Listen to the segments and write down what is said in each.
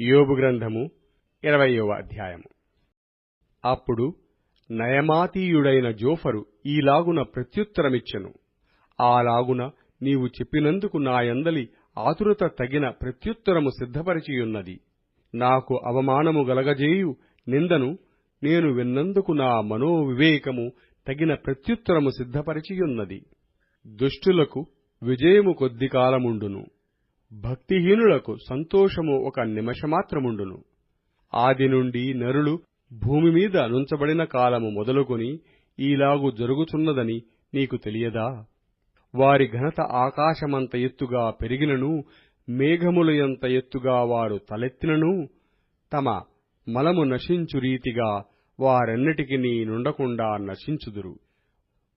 యోబు గ్రంథము ఇరవయవ అధ్యాయము. అప్పుడు నయమాతీయుడైన జోఫరు ఈలాగున ప్రత్యుత్తరమిచ్చెను. ఆలాగున నీవు చెప్పినందుకు నా యందలి ఆతురత తగిన ప్రత్యుత్తరము సిద్ధపరిచియున్నది. నాకు అవమానము గలగజేయు నిందను నేను విన్నందుకు నా మనోవివేకము తగిన ప్రత్యుత్తరము సిద్ధపరిచియున్నది. దుష్టులకు విజయము కొద్ది కాలముండును. భక్తిహీనులకు సంతోషము ఒక నిమిషమాత్రముండును. ఆది నుండి నరులు భూమి మీద నుంచబడిన కాలము మొదలుకొని ఈలాగు జరుగుచున్నదని నీకు తెలియదా? వారి ఘనత ఆకాశమంత ఎత్తుగా పెరిగినను మేఘములు ఎంత ఎత్తుగా వారు తలెత్తినను తమ మలము నశించు రీతిగా వారెన్నటికి నుండకుండా నశించుదురు.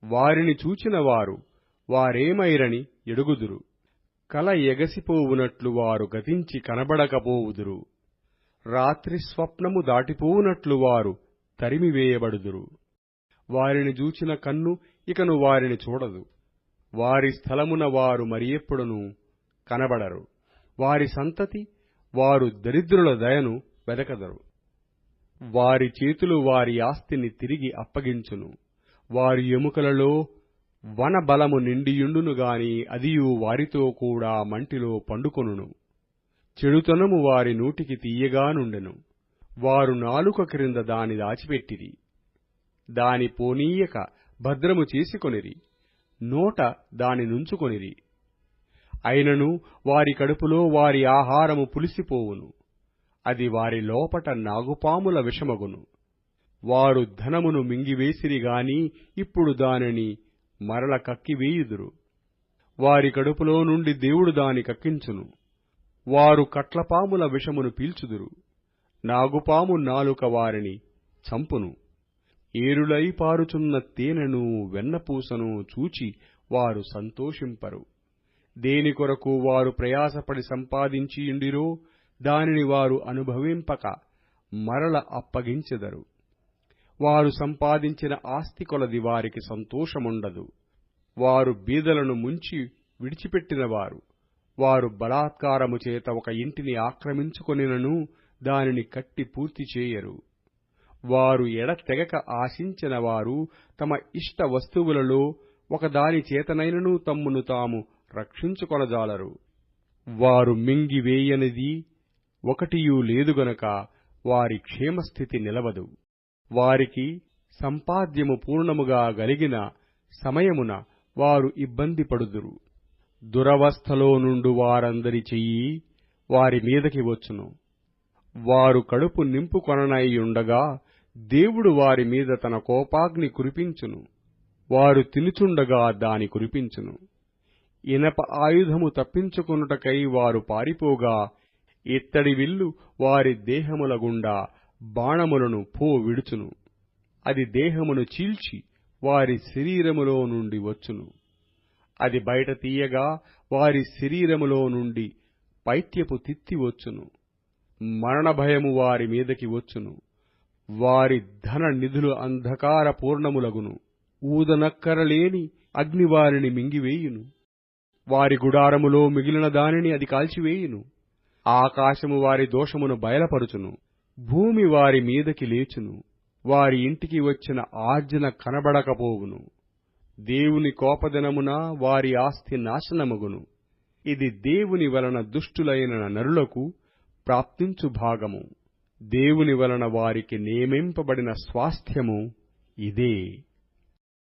వారిని చూచిన వారు వారేమైరని ఎడుగుదురు. కల ఎగసిపోవునట్లు వారు గతించి కనబడకపోవుదురు. రాత్రి స్వప్నము దాటిపోవునట్లు వారు తరిమివేయబడుదురు. వారిని చూచిన కన్ను ఇకను వారిని చూడదు. వారి స్థలమున వారు మరి మరియెప్పుడును కనబడరు. వారి సంతతి వారు దరిద్రుల దయను వెదకదరు. వారి చేతులు వారి ఆస్తిని తిరిగి అప్పగించును. వారి ఎముకలలో వనబలము నిండియుండును గాని అదియు వారితో కూడా మంటిలో పండుకొనును. చెడుతనము వారి నూటికి తీయగానుండెను వారు నాలుక క్రింద దాని దాచిపెట్టిరి. దాని పోనీయక భద్రము చేసుకొనిరి. నోట దాని నుంచుకొనిరి. అయినను వారి కడుపులో వారి ఆహారము పులిసిపోవును. అది వారి లోపట నాగుపాముల విషమగును. వారు ధనమును మింగివేసిరి గాని ఇప్పుడు దానిని మరల కక్కివేయుదురు వారి కడుపులో నుండి దేవుడు దాని కక్కించును. వారు కట్లపాముల విషమును పీల్చుదురు. నాగుపాము నాలుక వారిని చంపును. ఏరులై పారుచున్న తేనెను వెన్నపూసను చూచి వారు సంతోషింపరు. దేని కొరకు వారు ప్రయాసపడి సంపాదించియుండిరో దానిని వారు అనుభవింపక మరల అప్పగించెదరు. వారు సంపాదించిన ఆస్తి కొలది వారికి సంతోషముండదు. వారు బీదలను ముంచి విడిచిపెట్టినవారు. వారు బలాత్కారము చేత ఒక ఇంటిని ఆక్రమించుకొనినను దానిని కట్టి పూర్తి చేయరు. వారు ఎడతెగక ఆశించిన వారు తమ ఇష్ట వస్తువులలో ఒకదాని చేతనైనను తమ్మును తాము రక్షించుకొనజాలరు. వారు మింగివేయనిది ఒకటియూ లేదు గనక వారి క్షేమస్థితి నిలవదు. వారికి సంపాద్యము పూర్ణముగా గలిగిన సమయమున వారు ఇబ్బంది పడుదురు. దురవస్థలో నుండు వారందరి చెయ్యి వారి మీదకి వచ్చును. వారు కడుపు నింపుకొననైయుండగా దేవుడు వారి మీద తన కోపాగ్ని కురిపించును. వారు తినుచుండగా దాని కురిపించును. ఇనప ఆయుధము తప్పించుకొనుటకై వారు పారిపోగా ఇత్తడి విల్లు వారి దేహముల గుండా బాణములను పో విడుచును. అది దేహమును చీల్చి వారి శరీరములో నుండి వచ్చును. అది బయట తీయగా వారి శరీరములో నుండి పైత్యపు తిత్తి వచ్చును. మరణ భయము వారి మీదకి వచ్చును. వారి ధన నిధులు అంధకార పూర్ణములగును. ఊదనక్కరలేని అగ్నివారిని మింగివేయును. వారి గుడారములో మిగిలిన దానిని అది కాల్చివేయును. ఆకాశము వారి దోషమును బయలపరుచును. భూమి వారి మీదకి లేచును. వారి ఇంటికి వచ్చిన ఆర్జన కనబడకపోవును. దేవుని కోపదినమున వారి ఆస్తి నాశనమగును. ఇది దేవుని వలన దుష్టులైన నరులకు ప్రాప్తించు భాగము. దేవుని వలన వారికి నియమింపబడిన స్వాస్థ్యము ఇదే.